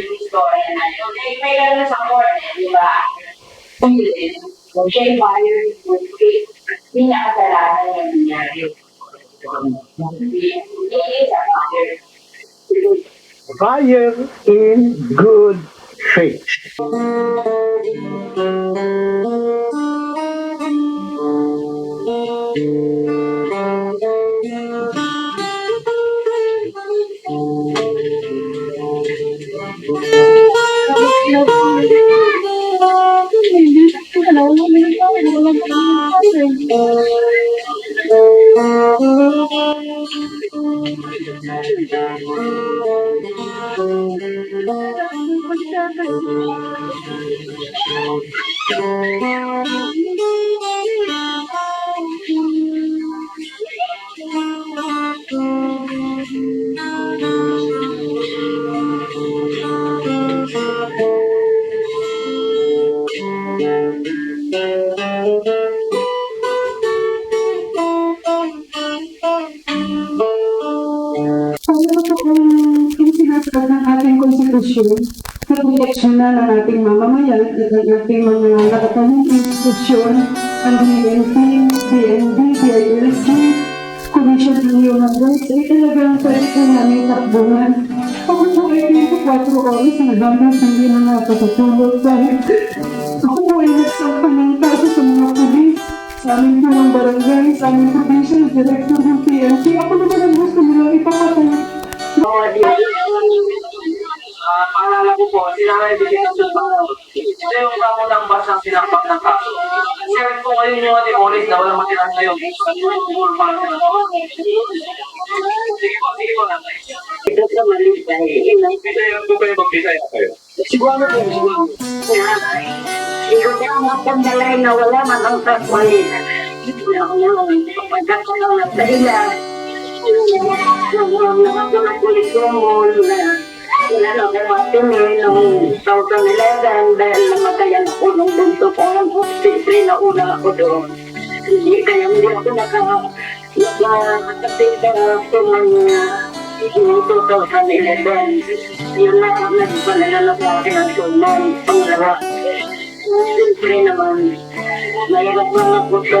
yung istorya na yun. Eh, may gano'n sa di ba? Hindi. Buyer in good faith. Paano proteksyon na ng ating mamamayan at ng ating mga nakatawang institusyon, ang DNP, DND, DILG, Commission on Human Rights, ay talagang pwede po namin takbuhan. Ako po ay 24 oras na hanggang hindi na nakakatulog dahil ako po ay nagsampa ng kaso sa mga pulis, sa aming buong barangay, sa aming provincial director ng PNP. Ako naman ang gusto nilang ipapatay. Ah, paalala ko po, ng sultan. Ito yung kamunang basang sinakpak ng kaso. Sir po kayo yung mga demolis na walang matira ngayon. Sige po, sige po nanay. Ito sa mali dahil Bisaya po kayo, magbisaya kayo. Siguro po, siguro. Hindi ko matandalay na wala man ang takwalin. Pagkat ko lang ng dahilan, nung mga mga kulit ko mo na wala na akong matinin nung 2011 dahil namatayan ako nung bunto ko ng hospital na una ako doon. Hindi kaya hindi ako naka nakakapita ako ng noong 2011. Yun na ang nagpanalala ko ang suman. Pangalawa, siyempre naman, mahirap mga ako sa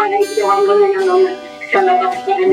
pa na ito hanggang na ano, sa labas pa rin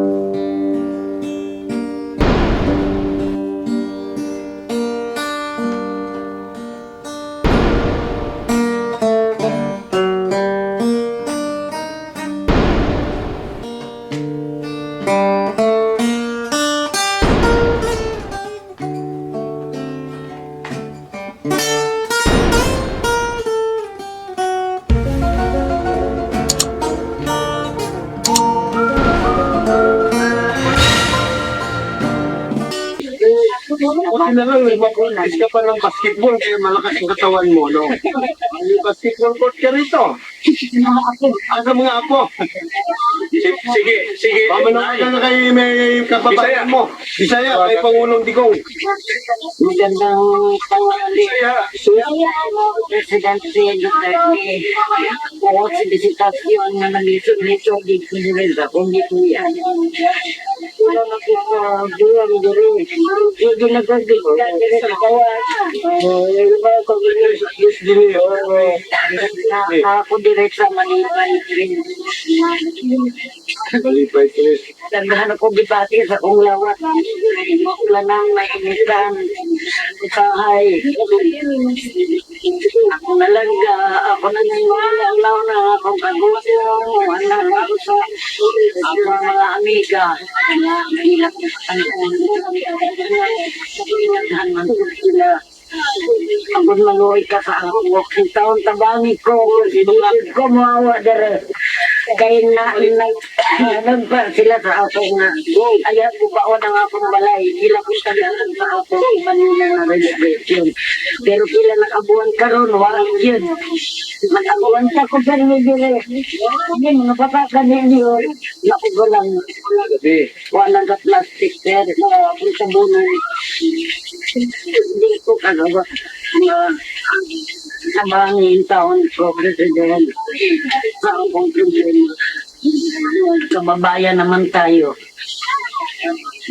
nagpapractice ka pa ng basketball kaya malakas ang katawan mo, no? May basketball court ka rito. Sa mga apo. Sige, sige. Pamanaw ka na kay may kababayan mo. Bisaya, kay Pangulong Digong. magandang pangali Bisaya. Presidente Duterte o si Visitasyon na nalisod-lisod di ko nila kung di ko yan Wala na po sa buwan diri. Yung sa kawan. Oh, yung mga Diyos din eh. Oh, oh. Na ako diri sa Manila Malipay Chris. Tandaan ako gibati sa kong lawat. Wala nang may initan. Usahay. Ako na lang ga, ako na lang wala na akong kagusto. Wala na ako sa ako mga amiga. Hirap ang sila. Ako maluoy ka sa ako. Ang tabangi ko. Sinulad ko mawa dere. Kaya na, na, nagpa sila sa ako nga. Ayaw ko ba o nang akong balay. Sila ko sa sa ako. Manila na registration. Pero sila nakabuhan karon walang yun. Nakabuhan ka ko sa dire. Hindi mo napatakan ninyo. Nakugo lang. Gabi. Wala ka plastic pero kung sabunan. Hindi ko kagawa. Na nabangin taon ko, President. Sa akong problema. Kababayan naman tayo.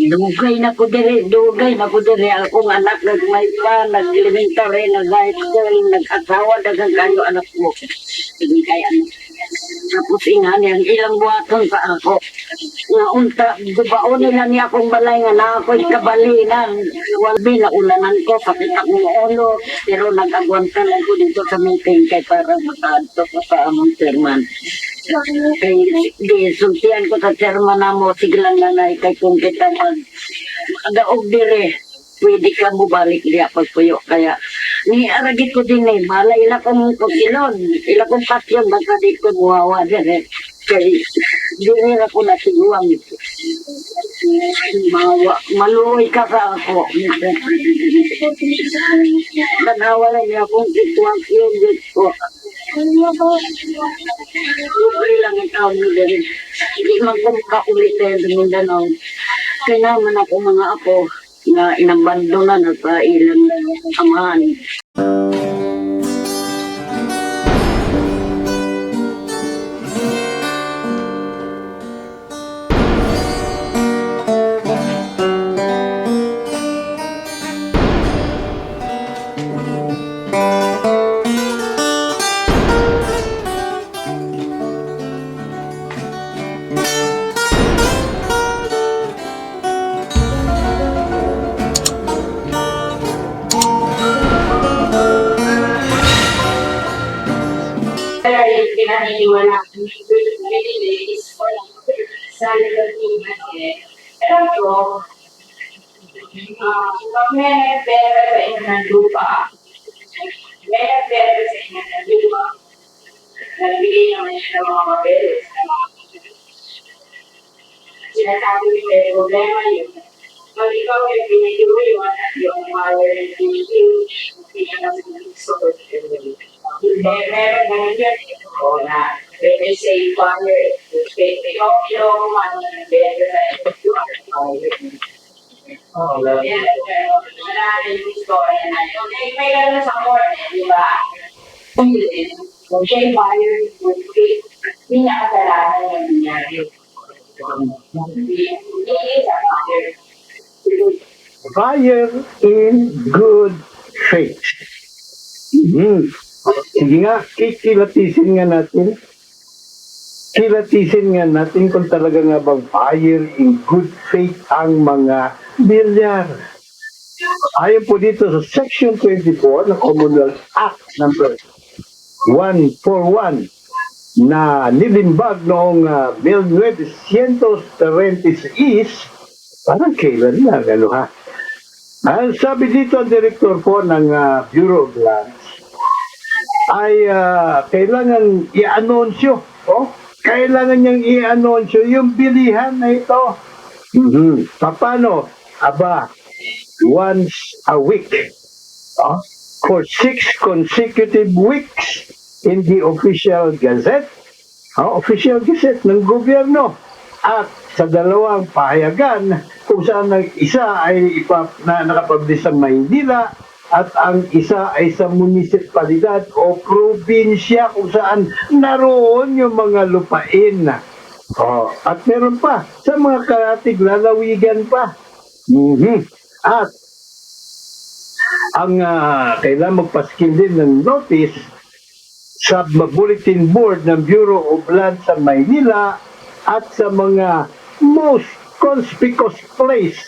Dugay na ko dire, dugay na ko dire. Akong anak nagmay pa, naglimentary, nag-high school, nag-asawa, dagang kayo anak mo. Hindi kaya anak. Tapos ingani ang ilang buhaton sa ako. Nga unta, dubaon nila niya akong balay nga na ako'y kabalinan. Walbi na ulanan ko, sakit akong ulo. Pero nag-agwanta lang ko dito sa meeting kay para makaadto ko sa among chairman. Kay di, sultihan ko sa chairman na mo, siglang nanay kay kung kita mag agaog dire pwede ka mo balik diya pagpuyo kaya ni aragit ko din eh. Mala ila kong kusilon ila kong pasyon basta di ko muwawa dire kay di rin ako nasiguang mawa maluoy ka sa ako tanawa lang niya akong sitwasyon dito Libre lang ikaw mo din. Hindi man ko makaulit eh, Mindanao. Kaya naman ako mga apo na inabando na na sa ilang amahan. Siya ng mga may problema yun. Pag ikaw ay yun, at yung mga warranty huge, hindi ka na sinasot. Hindi, meron na yun. Oo na. Pwede sa father, pwede ikaw kinukuha ng pwede sa Oh, wala. Yan, pero wala na yung story na yun. May gano'n sa court, di ba? Kung siya yung buyer, hindi niya kasalanan yung nangyari. Hindi, hindi sa father. Fire in good faith. Hmm. Sige nga, kikilatisin nga natin. Kilatisin nga natin kung talaga nga bang fire in good faith ang mga bilyar. Ayon po dito sa Section 24 ng Commonwealth Act number 141 na nilimbag noong uh, 1936 parang kailan na gano ha? Ang sabi dito ang director po ng ah, Bureau of Lands ay ah, kailangan i-anunsyo oh kailangan niyang i-anunsyo yung bilihan na ito. Mhm. paano? Aba once a week. Oh, for six consecutive weeks in the official gazette ang official gazette ng gobyerno at sa dalawang pahayagan kung saan ang isa ay ipa, na, nakapublish sa Maynila at ang isa ay sa munisipalidad o probinsya kung saan naroon yung mga lupain Oh, at meron pa sa mga karatig lalawigan pa. Mhm. At ang ah, kailangan magpaskil din ng notice sa bulletin board ng Bureau of Land sa Maynila at sa mga most conspicuous place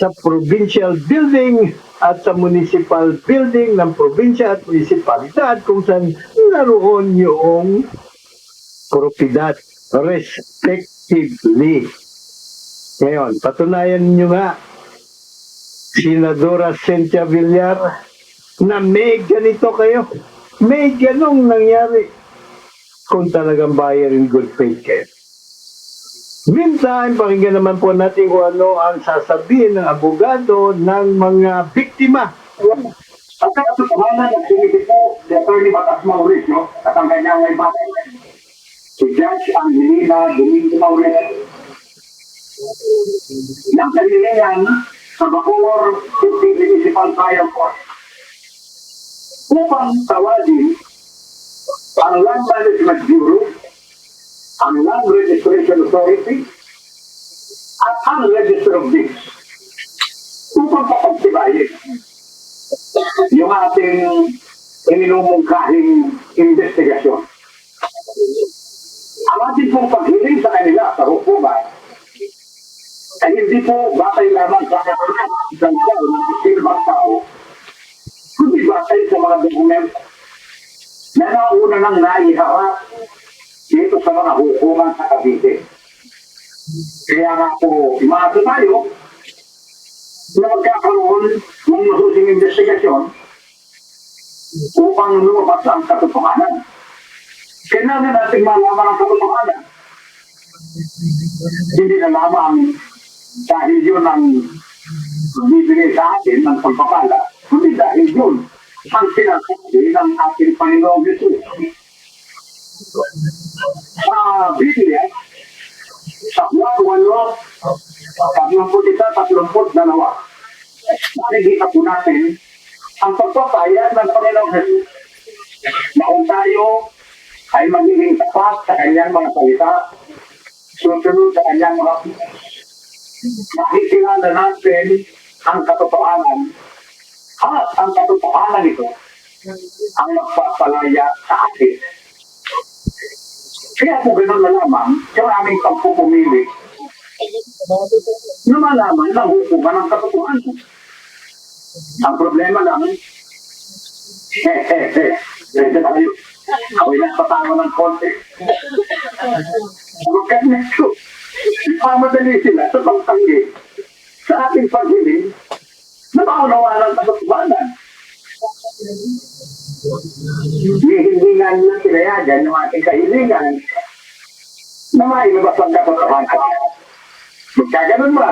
sa provincial building at sa municipal building ng probinsya at munisipalidad kung saan naroon yung propiedad respectively. Ngayon, patunayan nyo nga, Senadora Cynthia Villar, na may ganito kayo. May ganong nangyari kung talagang buyer in good faith kayo. Meantime, pakinggan naman po natin kung ano ang sasabihin ng abogado ng mga biktima. Ang katotohanan ng sinisi po si Atty. Batas Mauricio at ang kanyang may bakit. Si Judge Angelina Domingo Mauricio. Nang kanilingan sa Bacoor City Municipal Fire Force upang tawagin ang Land Management Bureau, ang Land Registration Authority, at ang Register of Deeds upang papagtibayin yung ating ininumungkahing investigasyon. Ang ating pong paghiling sa kanila sa hukuman ay hindi po batay lamang sa katunan ng tao ng silbang tao, kundi batay sa mga dokumento na nauna nang naiharap dito sa mga hukuman sa Cavite. Kaya nga po, imasa tayo na magkakaroon ng masusing investigasyon upang lumabas ang katotohanan. Kailangan natin malaman ang katotohanan. Hindi na lamang dahil yun ang bibigay sa atin ng pagpapala, kundi dahil yun ang sinasabi ng ating Panginoong Jesus. Sa Biblia, sa Juan 8, Tatlumput isa, tatlumput dalawa. Nakikita po natin ang pagpapayag ng Panginoong Jesus. Na kung tayo ay magiging tapat sa kanyang mga salita, susunod sa kanyang mga makikilala natin ang katotohanan at ang katotohanan ito ang magpapalaya sa atin. Kaya po ganun na lamang yung aming pagpupumili na malaman na hukuman ang katotohanan. Ang problema lang, he he he, ganyan tayo. Ako'y nagpatawa ng konti. Huwag ka nito. Mamadali sila sa pagtanggi sa ating paghiling na maunawaan ang katotohanan. Hihingingan ng pinayagan ng ating kahilingan na mailabas ang katotohanan. Magkaganon ba?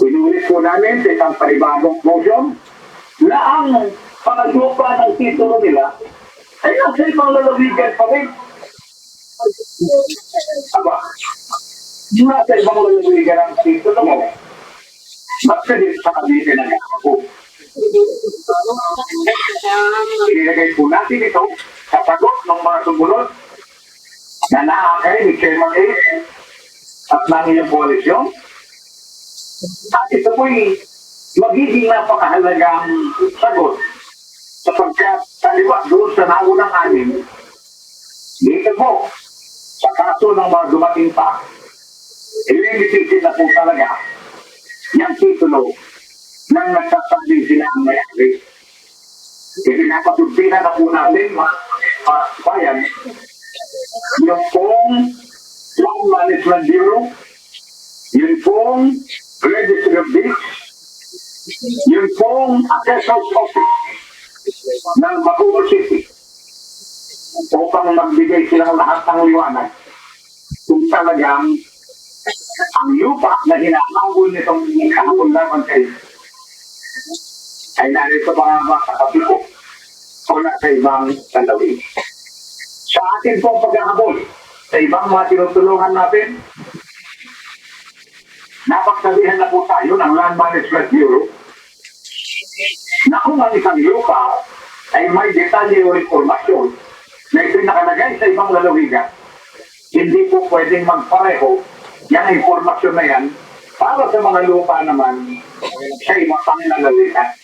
Inulit po namin sa isang panibagong motion na ang pangaglupa ng titulo nila ay nasa ibang lalawigan pa rin. Aba, nasa ibang lalawigan ang titulo mo. Ba't ka din sa kabite ng ako? Ilagay po natin ito sa sagot ng mga sumunod na naakay ni Chairman A at ng iyong koalisyon. At ito po'y magiging napakahalagang sagot sapagkat taliwa doon sa naunang anim, dito po, sa kaso ng mga dumating pa, ililitisin na po talaga yung titulo ng nagsasabi sila ang mayari. Na po natin, mga bayan, yung pong Land Management Bureau, yun pong Registry of Deeds, yun pong Assessor's Office ng Bacoor City upang magbigay silang lahat ng liwanag kung talagang ang lupa na hinahabol nitong kahapon lamang kayo ay narito pa mga katabi ko o nasa ibang talawin. Sa atin pong pagkakabol, sa ibang mga tinutulungan natin, napagsabihan na po tayo ng Land Management Bureau na kung ang isang lupa ay may detalye o informasyon na ito'y nakalagay sa ibang lalawigan, hindi po pwedeng magpareho yung informasyon na yan para sa mga lupa naman sa ibang pananalitan.